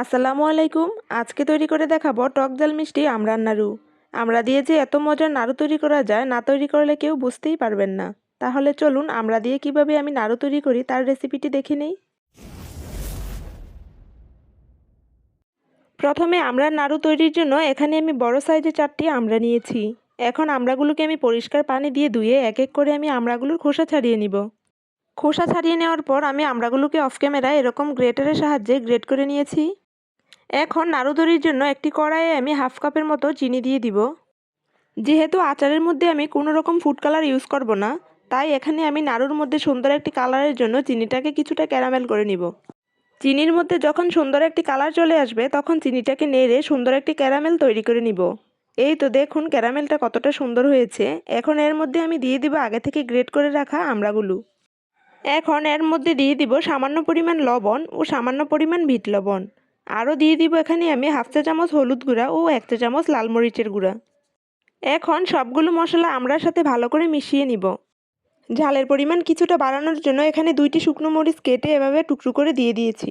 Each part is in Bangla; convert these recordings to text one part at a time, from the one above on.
আসসালামু আলাইকুম। আজকে তৈরি করে দেখাবো টক জাল মিষ্টি আমড়ার নাড়ু আমরা দিয়ে যে এত মজার নাড়ু তৈরি করা যায়, না তৈরি করলে কেউ বুঝতেই পারবেন না। তাহলে চলুন, আমরা দিয়ে কীভাবে আমি নাড়ু তৈরি করি তার রেসিপিটি দেখে নেই। প্রথমে আমড়ার নাড়ু তৈরির জন্য এখানে আমি বড় সাইজে চারটি আমড়া নিয়েছি। এখন আমড়াগুলোকে আমি পরিষ্কার পানি দিয়ে ধুয়ে এক এক করে আমি আমড়াগুলোর খোসা ছাড়িয়ে নিব। খোসা ছাড়িয়ে নেওয়ার পর আমি আমড়াগুলোকে অফ ক্যামেরায় এরকম গ্রেটারের সাহায্যে গ্রেট করে নিয়েছি। এখন নাড়ু তৈরির জন্য একটি কড়াইয়ে আমি হাফ কাপের মতো চিনি দিয়ে দিব। যেহেতু আচারের মধ্যে আমি কোনো রকম ফুড কালার ইউজ করব না, তাই এখানে আমি নাড়ুর মধ্যে সুন্দর একটি কালারের জন্য চিনিটাকে কিছুটা ক্যারামেল করে নিব। চিনির মধ্যে যখন সুন্দর একটি কালার চলে আসবে, তখন চিনিটাকে নেড়ে সুন্দর একটি ক্যারামেল তৈরি করে নিব। এই তো দেখুন ক্যারামেলটা কতটা সুন্দর হয়েছে। এখন এর মধ্যে আমি দিয়ে দিব আগে থেকে গ্রেট করে রাখা আমড়াগুলো। এখন এর মধ্যে দিয়ে দিব সামান্য পরিমাণ লবণ ও সামান্য পরিমাণ ভিট লবণ। আরও দিয়ে দিব এখানে আমি হাফ চা চামচ হলুদ গুঁড়া ও এক চা চামচ লাল মরিচের গুঁড়া। এখন সবগুলো মশলা আমড়ার সাথে ভালো করে মিশিয়ে নিব। ঝালের পরিমাণ কিছুটা বাড়ানোর জন্য এখানে দুইটি শুকনো মরিচ কেটে এভাবে টুকরো করে দিয়ে দিয়েছি।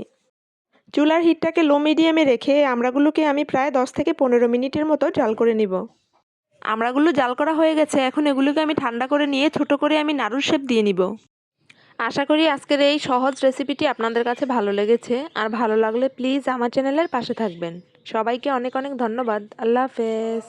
চুলার হিটটাকে লো মিডিয়ামে রেখে আমড়াগুলোকে আমি প্রায় দশ থেকে পনেরো মিনিটের মতো জাল করে নিব। আমড়াগুলো জাল করা হয়ে গেছে, এখন এগুলোকে আমি ঠান্ডা করে নিয়ে ছোট করে আমি নাড়ুর শেপ দিয়ে নিব। আশা করি আজকের এই সহজ রেসিপিটি আপনাদের কাছে ভালো লেগেছে। আর ভালো লাগলে প্লিজ আমার চ্যানেলের পাশে থাকবেন। সবাইকে অনেক অনেক ধন্যবাদ। আল্লাহ হাফেজ।